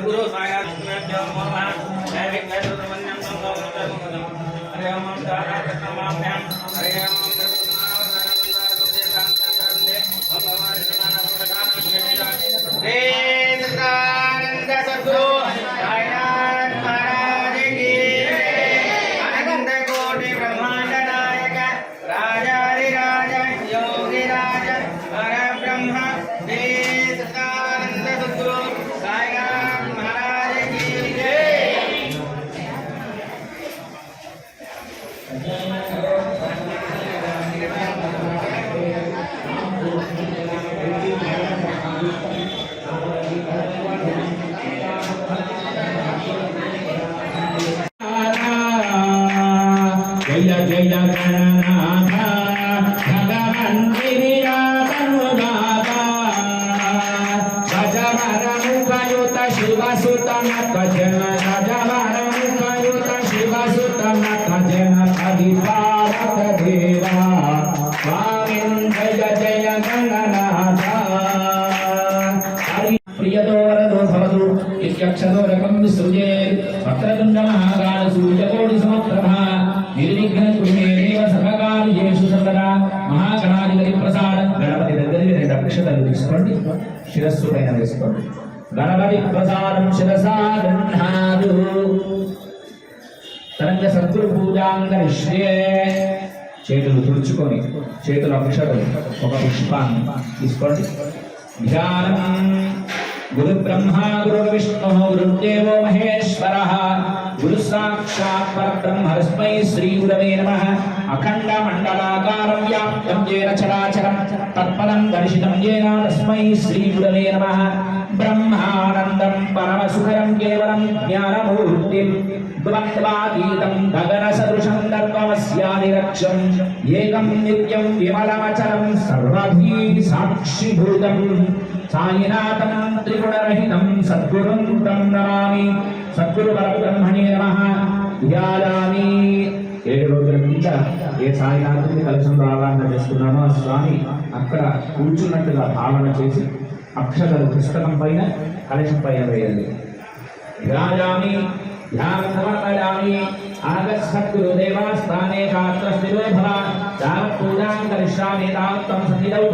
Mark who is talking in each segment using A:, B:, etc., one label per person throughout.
A: సద్గురు సాయాత్మేభ్యో నమః జయ విఘ్నేశ్వర మన్యం సంగం హరే ఓం Thank you. జయ జయ గణనాథ ప్రియతో వరదో భవతు యక్షతో రకం విసృజే వక్రతుండ మహాకాల సూర్యకోటి సమప్రభ నిర్విఘ్న కుమేవ సర్వకార్యేషు సర్వదా మహాగణాధిపతి ప్రసాదం శిరస్సు పైన వేసుకోండి గణపతి ప్రసాదం శిరసా గృహ్ణాదు తరంగ సద్గురు పూజాంగ విశ్వే చేతులు తుడుచుకొని చేతుల అక్షరం ఒక పుష్పాన్ని తీసుకోండి ధ్యానం గురు బ్రహ్మ గురు విష్ణు గురుదేవో మహేశ్వర గురు సాక్షాత్ పరబ్రహ్మ హస్మై శ్రీ గురవే నమ అఖండ మండలాకార వ్యాప్తం జేన చరాచరం తత్పదం దర్శితం జేన తస్మై శ్రీ గురవే నమ బ్రహ్మానందం పరమ సుఖరం కేవలం జ్ఞానమూర్తి త్వమహ్లాతీతం గగన సదృశం దర్వమస్యానిరక్షం ఏకం నిత్యం విమలమచలం సర్వధీ సాక్షిభూతం సాయినాథం త్రిగుణరహితం సద్గురుం తం నమామి సద్గురు పరబ్రహ్మణే నమ ధ్యాయామి ఏడు రోజుల కింద ఏ సాయినాథుని కలసం రావాలని తెలుసుకున్నామో ఆ స్వామి అక్కడ కూర్చున్నట్టుగా భావన చేసి అక్షరాలు పుస్తకం పైన కలశం పైన వేయాలి ధ్యాయామి ध्यानसमर्पयामि आगच्छद्गुरुदेवास्थाने छात्रस्थिरो भव तावत् करिष्यामि तावत् सन्निधौ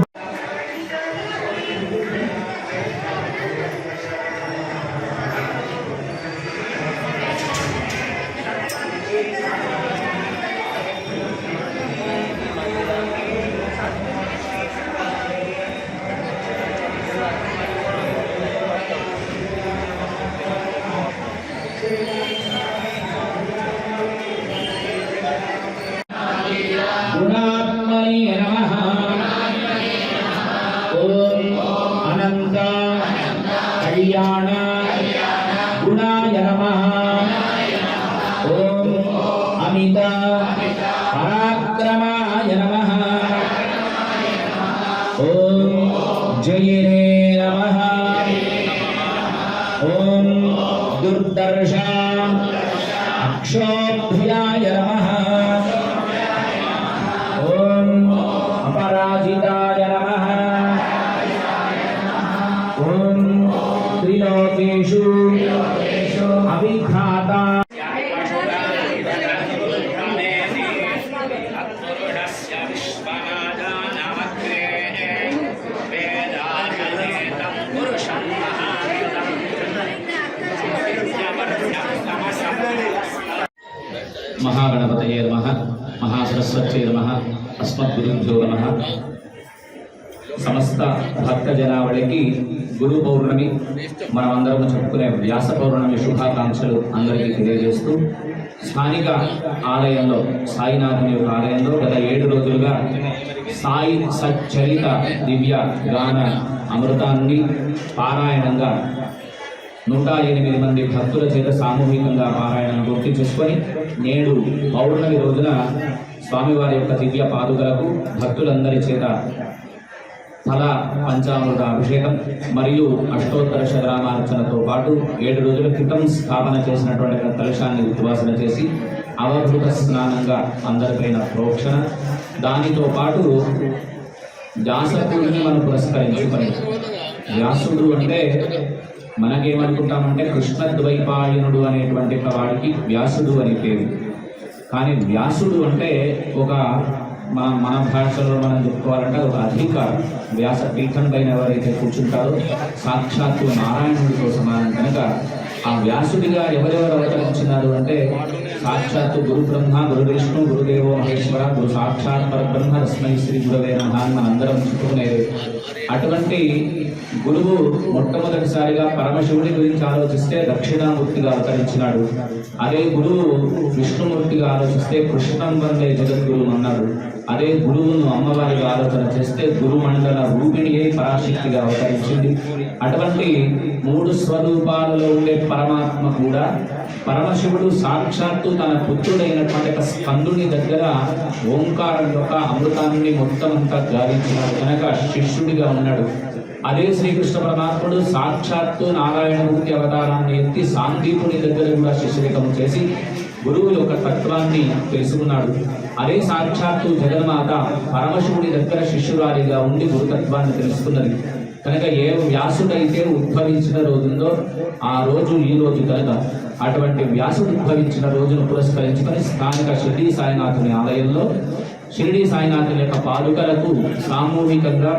A: कल्याण गुणाय नमः ॐ अमित पराक्रमाय नमः ॐ जयरे మహాగణపతయే నమ మహాసరస్వత్యే నమ అస్మద్గురుభ్యో నమ సమస్త భక్త జనావళికి గురు పౌర్ణమి మనమందరం చెప్పుకునే వ్యాస పౌర్ణమి శుభాకాంక్షలు అందరికీ తెలియజేస్తూ స్థానిక ఆలయంలో సాయినాథుని యొక్క ఆలయంలో గత ఏడు రోజులుగా సాయి సచ్చరిత దివ్య గాన అమృతాన్ని పారాయణంగా నూట ఎనిమిది మంది భక్తుల చేత సామూహికంగా పారాయణను గుర్తి చేసుకొని నేడు పౌర్ణమి రోజున స్వామివారి యొక్క దివ్య పాదుకలకు భక్తులందరి చేత ఫల పంచామృత అభిషేకం మరియు అష్టోత్తర శతరామార్చనతో పాటు ఏడు రోజుల క్రితం స్థాపన చేసినటువంటి కలశాన్ని ఉద్వాసన చేసి అవభృత స్నానంగా అందరిపైన ప్రోక్షణ దానితో పాటు వ్యాసపూర్ణిమను పురస్కరించుకొని వ్యాసుడు అంటే మనకేమనుకుంటామంటే కృష్ణ ద్వైపాయనుడు అనేటువంటి ఒక వాడికి వ్యాసుడు అని పేరు కానీ వ్యాసుడు అంటే ఒక మన మన భాషలో మనం చెప్పుకోవాలంటే ఒక అధికారం వ్యాస పీఠం పైన ఎవరైతే కూర్చుంటారో సాక్షాత్తు నారాయణుడితో సమానం కనుక ఆ వ్యాసుడిగా ఎవరెవరు అవతరించినారు అంటే సాక్షాత్తు గురు బ్రహ్మ గురు విష్ణు గురుదేవో మహేశ్వర గురు సాక్షాత్ పరబ్రహ్మ రస్మై శ్రీ గురవే నమ మనందరం చెప్పుకునేది అటువంటి గురువు మొట్టమొదటిసారిగా పరమశివుడి గురించి ఆలోచిస్తే దక్షిణామూర్తిగా అవతరించినాడు అదే గురువు విష్ణుమూర్తిగా ఆలోచిస్తే కృష్ణం వందే జగద్గురు అన్నాడు అదే గురువును అమ్మవారిగా ఆలోచన చేస్తే గురుమండల రూపిణి అయి పరాశక్తిగా అవతరించింది అటువంటి మూడు స్వరూపాలలో ఉండే పరమాత్మ కూడా పరమశివుడు సాక్షాత్తు తన పుత్రుడైనటువంటి ఒక స్కందుని దగ్గర ఓంకారం యొక్క అమృతాన్ని మొత్తం అంతా గావించినాడు కనుక శిష్యుడిగా ఉన్నాడు అదే శ్రీకృష్ణ పరమాత్ముడు సాక్షాత్తు నారాయణమూర్తి అవతారాన్ని ఎత్తి సాందీపుని దగ్గర కూడా శిష్యరికం చేసి గురువు యొక్క తత్వాన్ని తెలుసుకున్నాడు అదే సాక్షాత్తు జగన్మాత పరమశివుడి దగ్గర శిష్యురాలిగా ఉండి గురుతత్వాన్ని తెలుసుకున్నది కనుక ఏ వ్యాసుడైతే ఉద్భవించిన రోజుందో ఆ రోజు ఈ రోజు కనుక అటువంటి వ్యాసుడు ఉద్భవించిన రోజును పురస్కరించుకొని స్థానిక షిర్డీ సాయినాథుని ఆలయంలో షిరిడి సాయినాథుల యొక్క పాదుకలకు సామూహికంగా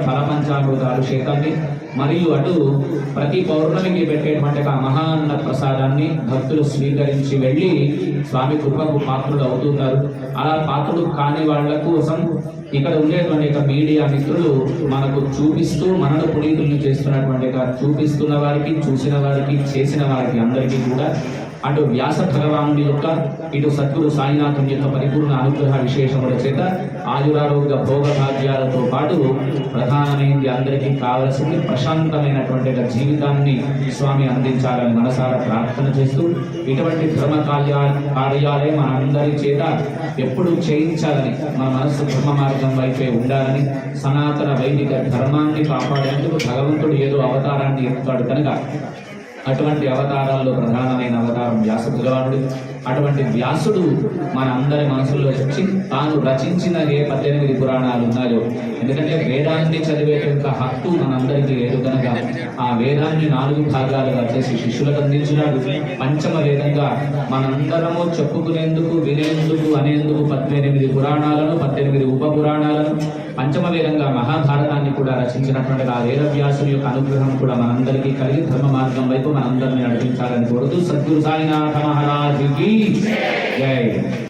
A: చేతాన్ని మరియు అటు ప్రతి పౌర్ణమికి పెట్టేటువంటి ఒక మహాన్న ప్రసాదాన్ని భక్తులు స్వీకరించి వెళ్ళి స్వామి కృపకు పాత్రుడు అవుతున్నారు అలా పాత్రుడు కాని వాళ్ళ కోసం ఇక్కడ ఉండేటువంటి యొక్క మీడియా మిత్రులు మనకు చూపిస్తూ మనను పునీతులను చేస్తున్నటువంటి చూపిస్తున్న వారికి చూసిన వారికి చేసిన వారికి అందరికీ కూడా అటు వ్యాస భగవానుడి యొక్క ఇటు సద్గురు సాయినాథుని యొక్క పరిపూర్ణ అనుగ్రహ విశేషముల చేత ఆయురారోగ్య భోగభాగ్యాలతో పాటు ప్రధానమైనది అందరికీ కావలసింది ప్రశాంతమైనటువంటి జీవితాన్ని స్వామి అందించాలని మనసారా ప్రార్థన చేస్తూ ఇటువంటి ధర్మ కార్యా కార్యాలయం మనందరి చేత ఎప్పుడు చేయించాలని మన మనస్సు ధర్మ మార్గం వైపే ఉండాలని సనాతన వైదిక ధర్మాన్ని కాపాడేందుకు భగవంతుడు ఏదో అవతారాన్ని ఎత్తుతాడు కనుక అటువంటి అవతారాల్లో ప్రధానమైన వ్యాస భగవానుడు అటువంటి వ్యాసుడు మన అందరి మనసుల్లో వచ్చి తాను రచించిన ఏ పద్దెనిమిది పురాణాలు ఉన్నాయో ఎందుకంటే వేదాన్ని చదివే యొక్క హక్కు మనందరికీ లేదు కనుక ఆ వేదాన్ని నాలుగు భాగాలుగా చేసి శిష్యులకు అందించినాడు పంచమ వేదంగా మనందరము చెప్పుకునేందుకు వినేందుకు అనేందుకు పద్దెనిమిది పురాణాలను పద్దెనిమిది ఉప పురాణాలను పంచమ వేదంగా మహాభారతాన్ని కూడా రచించినటువంటి ఆ వేదవ్యాసుని యొక్క అనుగ్రహం కూడా మనందరికీ కలిగి ధర్మ మార్గం వైపు మనందరినీ నడిపించాలని కోరుతూ సద్గురు సాయినాథ మహారాజుకి Yay.